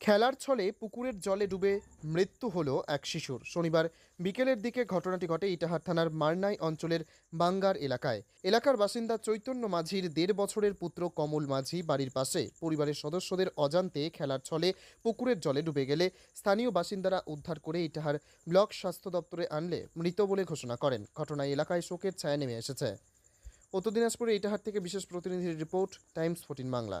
খেলার ছলে পুকুরের জলে ডুবে মৃত্যু হলো এক শিশুর। শনিবার বিকেলের দিকে ঘটনাটি ঘটে ইটাহার থানার মারনাই অঞ্চলের বাঙ্গার এলাকায়। এলাকার বাসিন্দা চৈতন্য মাঝির দেড় বছরের পুত্র কমল মাঝি বাড়ির পাশে। পরিবারের সদস্যদের অজান্তে খেলার ছলে পুকুরের জলে ডুবে গেলে স্থানীয় বাসিন্দারা উদ্ধার করে ইটাহার ব্লক স্বাস্থ্য দপ্তরে আনলে মৃত বলে ঘোষণা করেন। ঘটনায় এলাকায় শোকের ছায়া নেমে এসেছে। উত্তর দিনাজপুরে ইটাহার থেকে বিশেষ প্রতিনিধির রিপোর্ট, টাইমস ফোর্টিন বাংলা।